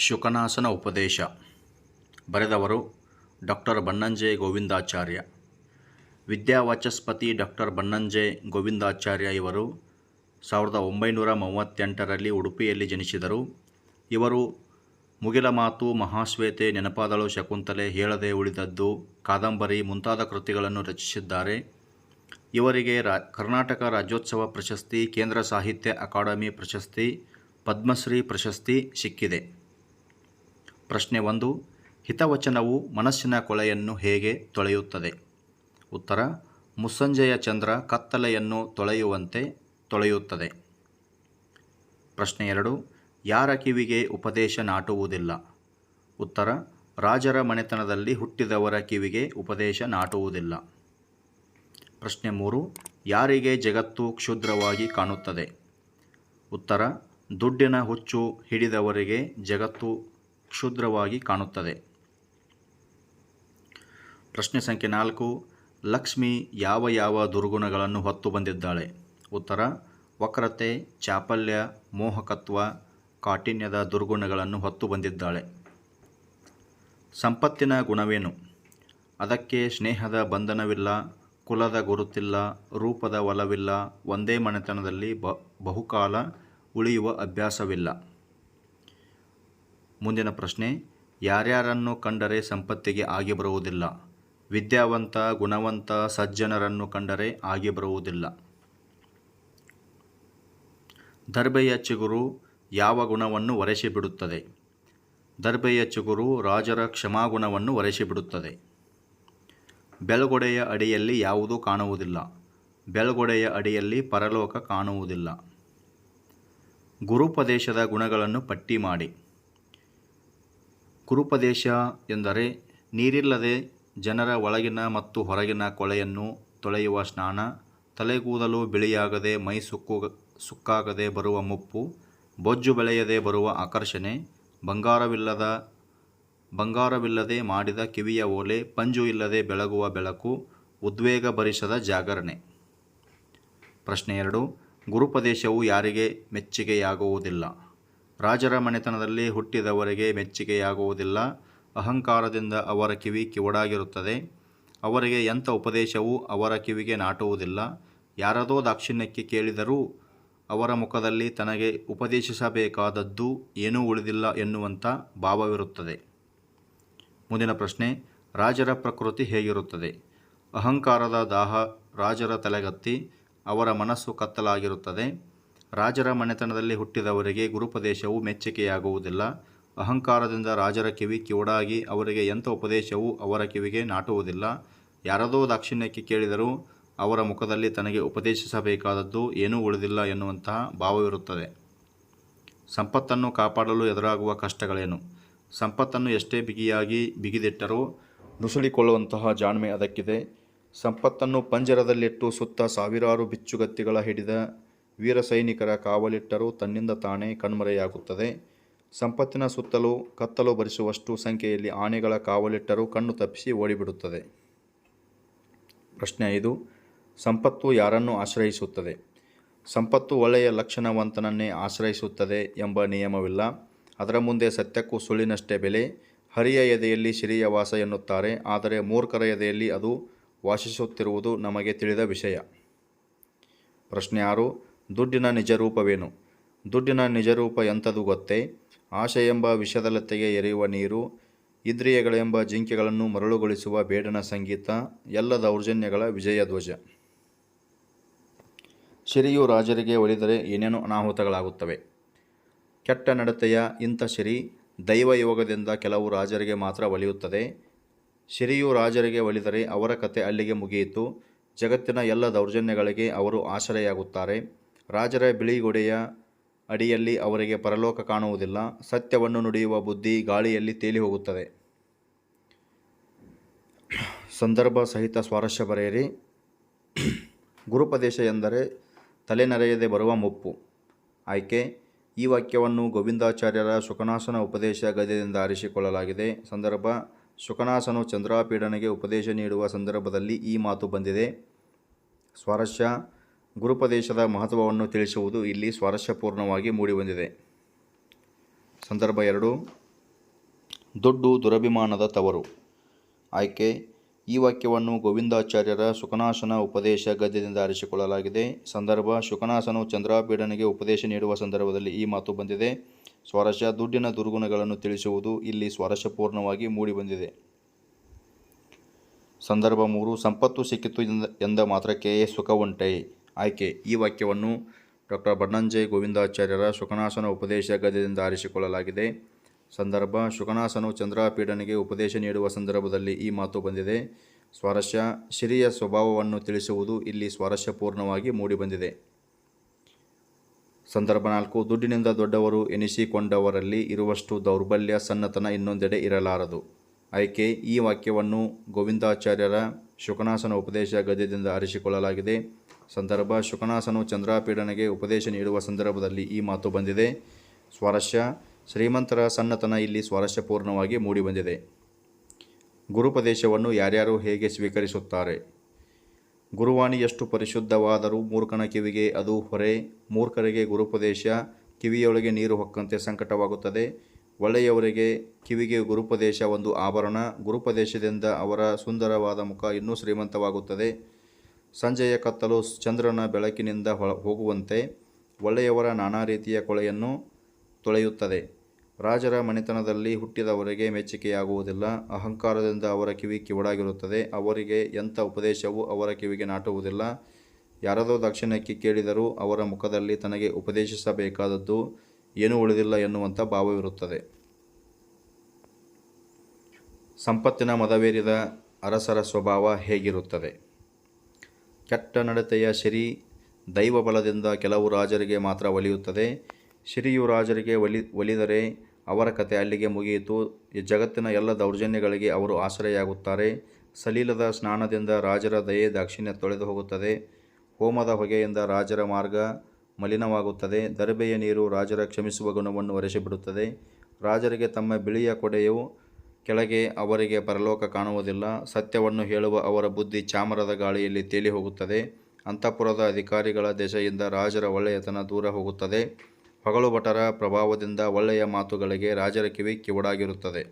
ಶುಕನಾಸನ ಉಪದೇಶ. ಬರೆದವರು ಡಾಕ್ಟರ್ ಬನ್ನಂಜೆ ಗೋವಿಂದಾಚಾರ್ಯ. ವಿದ್ಯಾವಾಚಸ್ಪತಿ ಡಾಕ್ಟರ್ ಬನ್ನಂಜೆ ಗೋವಿಂದಾಚಾರ್ಯ ಇವರು ಸಾವಿರದ ಒಂಬೈನೂರ ಮೂವತ್ತೆಂಟರಲ್ಲಿ ಉಡುಪಿಯಲ್ಲಿ ಜನಿಸಿದರು. ಇವರು ಮುಗಿಲ ಮಾತು ಮಹಾಶ್ವೇತೆ ನೆನಪಾದಳು ಶಕುಂತಲೆ ಹೇಳದೆ ಉಳಿದದ್ದು ಕಾದಂಬರಿ ಮುಂತಾದ ಕೃತಿಗಳನ್ನು ರಚಿಸಿದ್ದಾರೆ. ಇವರಿಗೆ ರಾ ಕರ್ನಾಟಕ ರಾಜ್ಯೋತ್ಸವ ಪ್ರಶಸ್ತಿ, ಕೇಂದ್ರ ಸಾಹಿತ್ಯ ಅಕಾಡೆಮಿ ಪ್ರಶಸ್ತಿ, ಪದ್ಮಶ್ರೀ ಪ್ರಶಸ್ತಿ ಸಿಕ್ಕಿದೆ. ಪ್ರಶ್ನೆ ಒಂದು, ಹಿತವಚನವು ಮನಸ್ಸಿನ ಕೊಳೆಯನ್ನು ಹೇಗೆ ತೊಳೆಯುತ್ತದೆ? ಉತ್ತರ, ಮುಸ್ಸಂಜೆಯ ಚಂದ್ರ ಕತ್ತಲೆಯನ್ನು ತೊಳೆಯುವಂತೆ ತೊಳೆಯುತ್ತದೆ. ಪ್ರಶ್ನೆ ಎರಡು, ಯಾರ ಕಿವಿಗೆ ಉಪದೇಶ ನಾಟುವುದಿಲ್ಲ? ಉತ್ತರ, ರಾಜರ ಮನೆತನದಲ್ಲಿ ಹುಟ್ಟಿದವರ ಕಿವಿಗೆ ಉಪದೇಶ ನಾಟುವುದಿಲ್ಲ. ಪ್ರಶ್ನೆ ಮೂರು, ಯಾರಿಗೆ ಜಗತ್ತು ಕ್ಷುದ್ರವಾಗಿ ಕಾಣುತ್ತದೆ? ಉತ್ತರ, ದುಡ್ಡಿನ ಹುಚ್ಚು ಹಿಡಿದವರಿಗೆ ಜಗತ್ತು ಕ್ಷುದ್ರವಾಗಿ ಕಾಣುತ್ತದೆ. ಪ್ರಶ್ನೆ ಸಂಖ್ಯೆ ನಾಲ್ಕು, ಲಕ್ಷ್ಮಿ ಯಾವ ಯಾವ ದುರ್ಗುಣಗಳನ್ನು ಹೊತ್ತು ಬಂದಿದ್ದಾಳೆ? ಉತ್ತರ, ವಕ್ರತೆ, ಚಾಪಲ್ಯ, ಮೋಹಕತ್ವ, ಕಾಠಿಣ್ಯದ ದುರ್ಗುಣಗಳನ್ನು ಹೊತ್ತು ಬಂದಿದ್ದಾಳೆ. ಸಂಪತ್ತಿನ ಗುಣವೇನು? ಅದಕ್ಕೆ ಸ್ನೇಹದ ಬಂಧನವಿಲ್ಲ, ಕುಲದ ಗುರುತಿಲ್ಲ, ರೂಪದ ಒಲವಿಲ್ಲ, ಒಂದೇ ಮನೆತನದಲ್ಲಿ ಬ, ಬಹುಕಾಲ ಉಳಿಯುವ ಅಭ್ಯಾಸವಿಲ್ಲ. ಮುಂದಿನ ಪ್ರಶ್ನೆ, ಯಾರ್ಯಾರನ್ನು ಕಂಡರೆ ಸಂಪತ್ತಿಗೆ ಆಗಿ ಬರುವುದಿಲ್ಲ? ವಿದ್ಯಾವಂತ, ಗುಣವಂತ, ಸಜ್ಜನರನ್ನು ಕಂಡರೆ ಆಗಿ ಬರುವುದಿಲ್ಲ. ದರ್ಬೆಯ ಚಿಗುರು ಯಾವ ಗುಣವನ್ನು ಒರೆಸಿಬಿಡುತ್ತದೆ? ದರ್ಬೆಯ ಚಿಗುರು ರಾಜರ ಕ್ಷಮಾಗುಣವನ್ನು ಒರೆಸಿಬಿಡುತ್ತದೆ. ಬೆಳಗೊಡೆಯ ಅಡಿಯಲ್ಲಿ ಯಾವುದೂ ಕಾಣುವುದಿಲ್ಲ. ಬೆಳಗೊಡೆಯ ಅಡಿಯಲ್ಲಿ ಪರಲೋಕ ಕಾಣುವುದಿಲ್ಲ. ಗುರುಪದೇಶದ ಗುಣಗಳನ್ನು ಪಟ್ಟಿ ಮಾಡಿ. ಗುರುಪದೇಶ ಎಂದರೆ ನೀರಿಲ್ಲದೆ ಜನರ ಒಳಗಿನ ಮತ್ತು ಹೊರಗಿನ ಕೊಳೆಯನ್ನು ತೊಳೆಯುವ ಸ್ನಾನ, ತಲೆಗೂದಲು ಬಿಳಿಯಾಗದೆ ಮೈ ಸುಕ್ಕು ಸುಕ್ಕಾಗದೆ ಬರುವ ಮುಪ್ಪು, ಬೊಜ್ಜು ಬೆಳೆಯದೆ ಬರುವ ಆಕರ್ಷಣೆ, ಬಂಗಾರವಿಲ್ಲದ, ಬಂಗಾರವಿಲ್ಲದೆ ಮಾಡಿದ ಕಿವಿಯ ಓಲೆ, ಪಂಜು ಇಲ್ಲದೆ ಬೆಳಗುವ ಬೆಳಕು, ಉದ್ವೇಗ ಭರಿಸದ ಜಾಗರಣೆ. ಪ್ರಶ್ನೆ ಎರಡು, ಗುರುಪದೇಶವು ಯಾರಿಗೆ ಮೆಚ್ಚುಗೆಯಾಗುವುದಿಲ್ಲ? ರಾಜರ ಮನೆತನದಲ್ಲಿ ಹುಟ್ಟಿದವರಿಗೆ ಮೆಚ್ಚುಗೆಯಾಗುವುದಿಲ್ಲ. ಅಹಂಕಾರದಿಂದ ಅವರ ಕಿವಿ ಕಿವಡಾಗಿರುತ್ತದೆ ಅವರಿಗೆ ಎಂಥ ಉಪದೇಶವೂ ಅವರ ಕಿವಿಗೆ ನಾಟುವುದಿಲ್ಲ. ಯಾರದೋ ದಾಕ್ಷಿಣ್ಯಕ್ಕೆ ಕೇಳಿದರೂ ಅವರ ಮುಖದಲ್ಲಿ ತನಗೆ ಉಪದೇಶಿಸಬೇಕಾದದ್ದು ಏನೂ ಉಳಿದಿಲ್ಲ ಎನ್ನುವಂಥ ಭಾವವಿರುತ್ತದೆ. ಮುಂದಿನ ಪ್ರಶ್ನೆ, ರಾಜರ ಪ್ರಕೃತಿ ಹೇಗಿರುತ್ತದೆ? ಅಹಂಕಾರದ ದಾಹ ರಾಜರ ತಲೆಗತ್ತಿ ಅವರ ಮನಸ್ಸು ಕತ್ತಲಾಗಿರುತ್ತದೆ. ರಾಜರ ಮನೆತನದಲ್ಲಿ ಹುಟ್ಟಿದವರಿಗೆ ಗುರುಪದೇಶವು ಮೆಚ್ಚುಗೆಯಾಗುವುದಿಲ್ಲ. ಅಹಂಕಾರದಿಂದ ರಾಜರ ಕಿವಿ ಕಿವುಡಾಗಿ ಅವರಿಗೆ ಎಂಥ ಉಪದೇಶವೂ ಅವರ ಕಿವಿಗೆ ನಾಟುವುದಿಲ್ಲ. ಯಾರದೋ ದಾಕ್ಷಿಣ್ಯಕ್ಕೆ ಕೇಳಿದರೂ ಅವರ ಮುಖದಲ್ಲಿ ತನಗೆ ಉಪದೇಶಿಸಬೇಕಾದದ್ದು ಏನೂ ಉಳಿದಿಲ್ಲ ಎನ್ನುವಂತಹ ಭಾವವಿರುತ್ತದೆ. ಸಂಪತ್ತನ್ನು ಕಾಪಾಡಲು ಎದುರಾಗುವ ಕಷ್ಟಗಳೇನು? ಸಂಪತ್ತನ್ನು ಎಷ್ಟೇ ಬಿಗಿಯಾಗಿ ಬಿಗಿದಿಟ್ಟರೂ ನುಸುಳಿಕೊಳ್ಳುವಂತಹ ಜಾಣ್ಮೆ ಅದಕ್ಕಿದೆ. ಸಂಪತ್ತನ್ನು ಪಂಜರದಲ್ಲಿಟ್ಟು ಸುತ್ತ ಸಾವಿರಾರು ಬಿಚ್ಚುಗತ್ತಿಗಳ ಹಿಡಿದ ವೀರ ಸೈನಿಕರ ಕಾವಲಿಟ್ಟರೂ ತನ್ನಿಂದ ತಾನೇ ಕಣ್ಮರೆಯಾಗುತ್ತದೆ. ಸಂಪತ್ತಿನ ಸುತ್ತಲೂ ಕತ್ತಲು ಭರಿಸುವಷ್ಟು ಸಂಖ್ಯೆಯಲ್ಲಿ ಆನೆಗಳ ಕಾವಲಿಟ್ಟರೂ ಕಣ್ಣು ತಪ್ಪಿಸಿ ಓಡಿಬಿಡುತ್ತದೆ. ಪ್ರಶ್ನೆ ಐದು. ಸಂಪತ್ತು ಯಾರನ್ನು ಆಶ್ರಯಿಸುತ್ತದೆ? ಸಂಪತ್ತು ಒಳ್ಳೆಯ ಲಕ್ಷಣವಂತನನ್ನೇ ಆಶ್ರಯಿಸುತ್ತದೆ ಎಂಬ ನಿಯಮವಿಲ್ಲ. ಅದರ ಮುಂದೆ ಸತ್ಯಕ್ಕೂ ಸುಳ್ಳಿನಷ್ಟೇ ಬೆಲೆ. ಹರಿಯ ಎದೆಯಲ್ಲಿ ಸಿರಿಯ ವಾಸ ಎನ್ನುತ್ತಾರೆ. ಆದರೆ ಮೂರ್ಖರ ಎದೆಯಲ್ಲಿ ಅದು ವಾಸಿಸುತ್ತಿರುವುದು ನಮಗೆ ತಿಳಿದ ವಿಷಯ. ಪ್ರಶ್ನೆ ಆರು. ದುಡ್ಡಿನ ನಿಜರೂಪವೇನು? ದುಡ್ಡಿನ ನಿಜರೂಪ ಎಂಥದು ಗೊತ್ತೇ? ಆಶೆ ಎಂಬ ವಿಷದಲತೆಗೆ ಎರೆಯುವ ನೀರು, ಇಂದ್ರಿಯಗಳೆಂಬ ಜಿಂಕೆಗಳನ್ನು ಮರಳುಗೊಳಿಸುವ ಬೇಡನ ಸಂಗೀತ, ಎಲ್ಲ ದೌರ್ಜನ್ಯಗಳ ವಿಜಯಧ್ವಜ. ಸಿರಿಯು ರಾಜರಿಗೆ ಒಲಿದರೆ ಏನೇನು ಅನಾಹುತಗಳಾಗುತ್ತವೆ. ಕೆಟ್ಟ ನಡತೆಯ ಇಂಥ ಸಿರಿ ದೈವಯೋಗದಿಂದ ಕೆಲವು ರಾಜರಿಗೆ ಮಾತ್ರ ಒಲಿಯುತ್ತದೆ. ಸಿರಿಯು ರಾಜರಿಗೆ ಒಲಿದರೆ ಅವರ ಕತೆ ಅಲ್ಲಿಗೆ ಮುಗಿಯಿತು. ಜಗತ್ತಿನ ಎಲ್ಲ ದೌರ್ಜನ್ಯಗಳಿಗೆ ಅವರು ಆಶ್ರಯಾಗುತ್ತಾರೆ ರಾಜರ ಬಿಳಿಗೊಡೆಯ ಅಡಿಯಲ್ಲಿ ಅವರಿಗೆ ಪರಲೋಕ ಕಾಣುವುದಿಲ್ಲ. ಸತ್ಯವನ್ನು ನುಡಿಯುವ ಬುದ್ಧಿ ಗಾಳಿಯಲ್ಲಿ ತೇಲಿ ಹೋಗುತ್ತದೆ ಸಂದರ್ಭ ಸಹಿತ ಸ್ವಾರಸ್ಯ ಬರೆಯಿರಿ. ಗುರುಪದೇಶ ಎಂದರೆ ತಲೆನರೆಯದೆ ಬರುವ ಮುಪ್ಪು. ಆಯ್ಕೆ, ಈ ವಾಕ್ಯವನ್ನು ಗೋವಿಂದಾಚಾರ್ಯರ ಶುಕನಾಸನ ಉಪದೇಶ ಗದ್ಯದಿಂದ ಆರಿಸಿಕೊಳ್ಳಲಾಗಿದೆ. ಸಂದರ್ಭ ಶುಕನಾಸನು ಚಂದ್ರಾಪೀಡನೆಗೆ ಉಪದೇಶ ನೀಡುವ ಸಂದರ್ಭದಲ್ಲಿ ಈ ಮಾತು ಬಂದಿದೆ. ಸ್ವಾರಸ್ಯ ಗುರುಪದೇಶದ ಮಹತ್ವವನ್ನು ತಿಳಿಸುವುದು ಇಲ್ಲಿ ಸ್ವಾರಸ್ಯಪೂರ್ಣವಾಗಿ ಮೂಡಿಬಂದಿದೆ. ಸಂದರ್ಭ ಎರಡು. ದುಡ್ಡು ದುರಭಿಮಾನದ ತವರು. ಆಯ್ಕೆ. ಈ ವಾಕ್ಯವನ್ನು ಗೋವಿಂದಾಚಾರ್ಯರ ಸುಖನಾಸನ ಉಪದೇಶ ಗದ್ಯದಿಂದ ಆರಿಸಿಕೊಳ್ಳಲಾಗಿದೆ ಸಂದರ್ಭ. ಶುಕನಾಸನು ಚಂದ್ರಾಪೀಡನಿಗೆ ಉಪದೇಶ ನೀಡುವ ಸಂದರ್ಭದಲ್ಲಿ ಈ ಮಾತು ಬಂದಿದೆ. ಸ್ವಾರಸ್ಯ. ದುಡ್ಡಿನ ದುರ್ಗುಣಗಳನ್ನು ತಿಳಿಸುವುದು ಇಲ್ಲಿ ಸ್ವಾರಸ್ಯಪೂರ್ಣವಾಗಿ ಮೂಡಿಬಂದಿದೆ. ಸಂದರ್ಭ ಮೂರು. ಸಂಪತ್ತು ಸಿಕ್ಕಿತು ಎಂದ ಮಾತ್ರಕ್ಕೆ ಸುಖ ಉಂಟೆ. ಆಯ್ಕೆ. ಈ ವಾಕ್ಯವನ್ನು ಡಾಕ್ಟರ್ ಬಣ್ಣಂಜಯ್ ಗೋವಿಂದಾಚಾರ್ಯರ ಶುಕನಾಸನ ಉಪದೇಶ ಗದ್ಯದಿಂದ ಆರಿಸಿಕೊಳ್ಳಲಾಗಿದೆ. ಸಂದರ್ಭ ಶುಕನಾಸನು ಚಂದ್ರಾಪೀಡನಿಗೆ ಉಪದೇಶ ನೀಡುವ ಸಂದರ್ಭದಲ್ಲಿ ಈ ಮಾತು ಬಂದಿದೆ. ಸ್ವಾರಸ್ಯ, ಶಿರಿಯ ಸ್ವಭಾವವನ್ನು ತಿಳಿಸುವುದು ಇಲ್ಲಿ ಸ್ವಾರಸ್ಯಪೂರ್ಣವಾಗಿ ಮೂಡಿಬಂದಿದೆ. ಸಂದರ್ಭ ನಾಲ್ಕು, ದುಡ್ಡಿನಿಂದ ದೊಡ್ಡವರು ಎನಿಸಿಕೊಂಡವರಲ್ಲಿ ಇರುವಷ್ಟು ದೌರ್ಬಲ್ಯ, ಸನ್ನತನ ಇನ್ನೊಂದೆಡೆ ಇರಲಾರದು. ಆಯ್ಕೆ, ಈ ವಾಕ್ಯವನ್ನು ಗೋವಿಂದಾಚಾರ್ಯರ ಶುಕನಾಸನ ಉಪದೇಶ ಗದ್ಯದಿಂದ ಆರಿಸಿಕೊಳ್ಳಲಾಗಿದೆ. ಸಂದರ್ಭ ಶುಕನಾಸನು ಚಂದ್ರಾಪೀಡನೆಗೆ ಉಪದೇಶ ನೀಡುವ ಸಂದರ್ಭದಲ್ಲಿ ಈ ಮಾತು ಬಂದಿದೆ. ಸ್ವಾರಸ್ಯ. ಶ್ರೀಮಂತರ ಸನ್ನತನ ಇಲ್ಲಿ ಸ್ವಾರಸ್ಯಪೂರ್ಣವಾಗಿ ಮೂಡಿಬಂದಿದೆ. ಗುರುಪದೇಶವನ್ನು ಯಾರ್ಯಾರು ಹೇಗೆ ಸ್ವೀಕರಿಸುತ್ತಾರೆ? ಗುರುವಾಣಿ ಎಷ್ಟು ಪರಿಶುದ್ಧವಾದರೂ ಮೂರ್ಖನ ಕಿವಿಗೆ ಅದು ಹೊರೆ. ಮೂರ್ಖರಿಗೆ ಗುರುಪದೇಶ, ಕಿವಿಯೊಳಗೆ ನೀರು ಹೊಕ್ಕಂತೆ ಸಂಕಟವಾಗುತ್ತದೆ. ಒಳ್ಳೆಯವರಿಗೆ ಕಿವಿಗೆ ಗುರುಪದೇಶ ಒಂದು ಆಭರಣ. ಗುರುಪದೇಶದಿಂದ ಅವರ ಸುಂದರವಾದ ಮುಖ ಇನ್ನೂ ಶ್ರೀಮಂತವಾಗುತ್ತದೆ. ಸಂಜೆಯ ಕತ್ತಲು ಚಂದ್ರನ ಬೆಳಕಿನಿಂದ ಹೋಗುವಂತೆ ಒಳ್ಳೆಯವರ ನಾನಾ ರೀತಿಯ ಕೊಳೆಯನ್ನು ತೊಳೆಯುತ್ತದೆ. ರಾಜರ ಮನೆತನದಲ್ಲಿ ಹುಟ್ಟಿದವರಿಗೆ ಮೆಚ್ಚುಗೆಯಾಗುವುದಿಲ್ಲ ಅಹಂಕಾರದಿಂದ ಅವರ ಕಿವಿ ಕಿವಡಾಗಿರುತ್ತದೆ. ಅವರಿಗೆ ಎಂಥ ಉಪದೇಶವೂ ಅವರ ಕಿವಿಗೆ ನಾಟುವುದಿಲ್ಲ. ಯಾರದೋ ದಕ್ಷಿಣಕ್ಕೆ ಕೇಳಿದರೂ ಅವರ ಮುಖದಲ್ಲಿ ತನಗೆ ಉಪದೇಶಿಸಬೇಕಾದದ್ದು ಏನೂ ಉಳಿದಿಲ್ಲ ಎನ್ನುವಂಥ ಭಾವವಿರುತ್ತದೆ. ಸಂಪತ್ತಿನ ಮದವೇರಿದ ಅರಸರ ಸ್ವಭಾವ ಹೇಗಿರುತ್ತದೆ? ಕೆಟ್ಟ ನಡತೆಯ ಶಿರಿ ದೈವ ಬಲದಿಂದ ಕೆಲವು ರಾಜರಿಗೆ ಮಾತ್ರ ಒಲಿಯುತ್ತದೆ. ಶಿರಿಯು ರಾಜರಿಗೆ ಒಲಿ, ಒಲಿದರೆ ಅವರ ಕತೆ ಅಲ್ಲಿಗೆ ಮುಗಿಯಿತು. ಈ ಜಗತ್ತಿನ ಎಲ್ಲ ದೌರ್ಜನ್ಯಗಳಿಗೆ ಅವರು ಆಶ್ರಯಾಗುತ್ತಾರೆ ಸಲೀಲದ ಸ್ನಾನದಿಂದ ರಾಜರ ದಯೆ ದಾಕ್ಷಿಣ್ಯ ತೊಳೆದು ಹೋಗುತ್ತದೆ. ಹೋಮದ ಹೊಗೆಯಿಂದ ರಾಜರ ಮಾರ್ಗ ಮಲಿನವಾಗುತ್ತದೆ. ದರ್ಬೆಯ ನೀರು ರಾಜರ ಕ್ಷಮಿಸುವ ಗುಣವನ್ನು ಒರೆಸಿಬಿಡುತ್ತದೆ. ರಾಜರಿಗೆ ತಮ್ಮ ಬಿಳಿಯ ಕೊಡೆಯು ಕೆಳಗೆ ಅವರಿಗೆ ಪರಲೋಕ ಕಾಣುವುದಿಲ್ಲ. ಸತ್ಯವನ್ನು ಹೇಳುವ ಅವರ ಬುದ್ಧಿ ಚಾಮರದ ಗಾಳಿಯಲ್ಲಿ ತೇಲಿ ಹೋಗುತ್ತದೆ ಅಂತಃಪುರದ ಅಧಿಕಾರಿಗಳ ದೆಸೆಯಿಂದ ರಾಜರ ಒಳ್ಳೆಯತನ ದೂರ ಹೋಗುತ್ತದೆ. ಹೊಗಳು ಪ್ರಭಾವದಿಂದ ಒಳ್ಳೆಯ ಮಾತುಗಳಿಗೆ ರಾಜರ ಕಿವಿ ಕಿವುಡಾಗಿರುತ್ತದೆ.